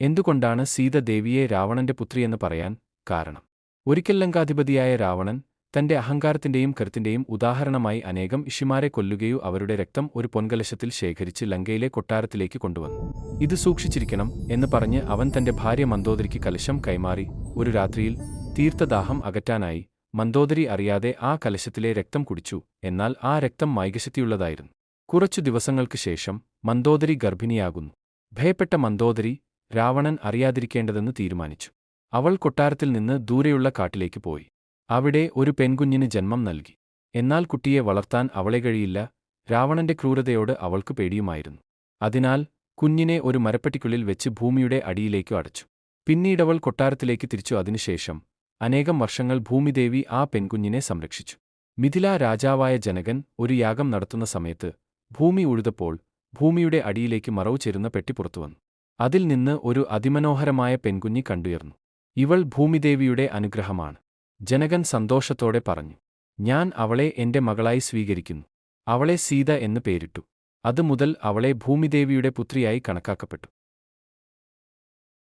എന്തുകൊണ്ടാണ് സീത ദേവിയെ രാവണന്റെ പുത്രിയെന്ന് പറയാൻ കാരണം? ഒരിക്കൽ ലങ്കാധിപതിയായ രാവണൻ തന്റെ അഹങ്കാരത്തിന്റെയും കരുത്തിന്റെയും ഉദാഹരണമായി അനേകം ഇഷിമാരെ കൊല്ലുകയോ അവരുടെ രക്തം ഒരു പൊൻകലശത്തിൽ ശേഖരിച്ച് ലങ്കയിലെ കൊട്ടാരത്തിലേക്ക് കൊണ്ടുവന്നു. ഇത് സൂക്ഷിച്ചിരിക്കണം എന്ന് പറഞ്ഞ് അവൻ തന്റെ ഭാര്യ മന്ദോദരിക്ക് കലശം കൈമാറി ഒരു രാത്രിയിൽ തീർത്ഥദാഹം അകറ്റാനായി മന്ദോദരി അറിയാതെ ആ കലശത്തിലെ രക്തം കുടിച്ചു. എന്നാൽ ആ രക്തം മൈകശക്തിയുള്ളതായിരുന്നു കുറച്ചു ദിവസങ്ങൾക്ക് ശേഷം മന്ദോദരി ഗർഭിണിയാകുന്നു. ഭയപ്പെട്ട മന്ദോദരി രാവണൻ അറിയാതിരിക്കേണ്ടതെന്ന് തീരുമാനിച്ചു. അവൾ കൊട്ടാരത്തിൽ നിന്ന് ദൂരെയുള്ള കാട്ടിലേക്ക് പോയി. അവിടെ ഒരു പെൺകുഞ്ഞിന് ജന്മം നൽകി. എന്നാൽ കുട്ടിയെ വളർത്താൻ അവളെ കഴിയില്ല. രാവണന്റെ ക്രൂരതയോട് അവൾക്ക് പേടിയുമായിരുന്നു. അതിനാൽ കുഞ്ഞിനെ ഒരു മരപ്പെട്ടിക്കുള്ളിൽ വെച്ച് ഭൂമിയുടെ അടിയിലേക്കു അടച്ചു. പിന്നീടവൾ കൊട്ടാരത്തിലേക്ക് തിരിച്ചു. അതിനുശേഷം അനേകം വർഷങ്ങൾ ഭൂമിദേവി ആ പെൺകുഞ്ഞിനെ സംരക്ഷിച്ചു. മിഥില രാജാവായ ജനകൻ ഒരു യാഗം നടത്തുന്ന സമയത്ത് ഭൂമി ഉഴുതപ്പോൾ ഭൂമിയുടെ അടിയിലേക്ക് മറവു ചേരുന്ന പെട്ടി പുറത്തുവന്നു അതിൽ നിന്ന് ഒരു അതിമനോഹരമായ പെൺകുഞ്ഞി കണ്ടുയർന്നു. ഇവൾ ഭൂമിദേവിയുടെ അനുഗ്രഹമാണ്. ജനകൻ സന്തോഷത്തോടെ പറഞ്ഞു ഞാൻ അവളെ എന്റെ മകളായി സ്വീകരിക്കുന്നു. അവളെ സീത എന്ന് പേരിട്ടു. അതുമുതൽ അവളെ ഭൂമിദേവിയുടെ പുത്രിയായി കണക്കാക്കപ്പെട്ടു.